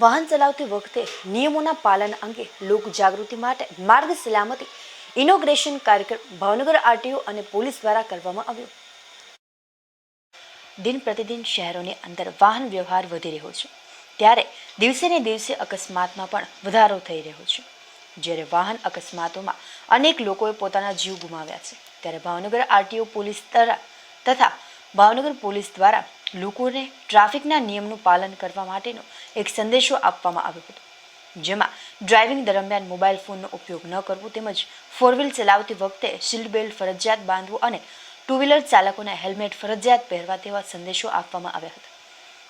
વાહન ચલાવતી વખતે નિયમોના પાલન અંગે લોક જાગૃતિ માટે માર્ગ સલામતી ઇનોગ્રેશન કાર્યક્રમ ભાવનગર આરટીઓ અને પોલીસ દ્વારા કરવામાં આવ્યો. દિન પ્રતિદિન શહેરોની અંદર વાહન વ્યવહાર વધી રહ્યો છે. ત્યારે દિવસે ને દિવસે અકસ્માતમાં પણ વધારો થઈ રહ્યો છે. જ્યારે વાહન અકસ્માતોમાં અનેક લોકોએ પોતાના જીવ ગુમાવ્યા છે. ત્યારે ભાવનગર આરટીઓ પોલીસ દ્વારા તથા ભાવનગર પોલીસ દ્વારા લોકોને ટ્રાફિકના નિયમનું પાલન કરવા માટેનો એક સંદેશો આપવામાં આવ્યો હતો, જેમાં ડ્રાઇવિંગ દરમિયાન મોબાઈલ ફોનનો ઉપયોગ ન કરવો તેમજ ફોર વ્હીલ ચલાવતી વખતે શિલ્ડ બેલ્ટ ફરજિયાત બાંધવું અને ટુ વ્હીલર ચાલકોને હેલ્મેટ ફરજિયાત પહેરવા તેવા સંદેશો આપવામાં આવ્યા હતા.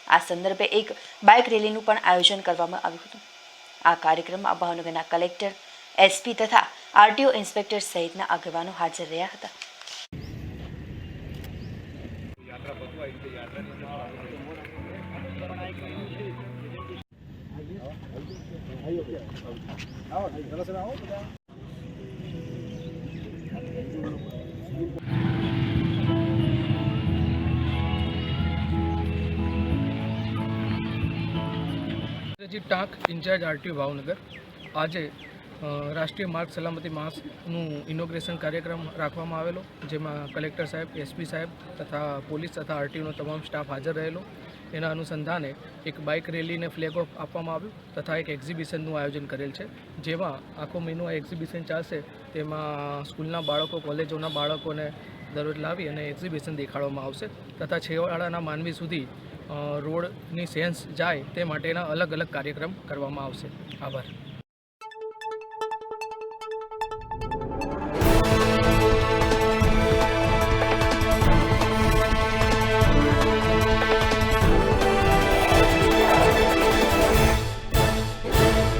આ સંદર્ભે એક બાઇક રેલીનું પણ આયોજન કરવામાં આવ્યું હતું. આ કાર્યક્રમમાં ભાવનગરના કલેક્ટર, એસપી તથા આરટીઓ ઇન્સ્પેક્ટર સહિતના આગેવાનો હાજર રહ્યા હતા. G Tank in charge RTO Bhavnagar આજે અ, રાષ્ટ્રીય માર્ગ સલામતી માસનું ઇનોગ્રેશન કાર્યક્રમ રાખવામાં આવેલો, જેમાં કલેક્ટર સાહેબ એસપી સાહેબ તથા પોલીસ તથા આરટીઓનો તમામ સ્ટાફ હાજર રહેલો. એના અનુસંધાને એક બાઇક રેલીને ફ્લેગ ઓફ આપવામાં આવ્યું તથા એક એક્ઝિબિશનનું આયોજન કરેલ છે, જેમાં આખો મહિનો આ એક્ઝિબિશન ચાલશે. તેમાં સ્કૂલના બાળકો, કોલેજોના બાળકોને દરરોજ લાવી અને એક્ઝિબિશન દેખાડવામાં આવશે તથા છેવાડાના માનવી સુધી રોડની સેન્સ જાય તે માટેના અલગ અલગ કાર્યક્રમ કરવામાં આવશે. આભાર.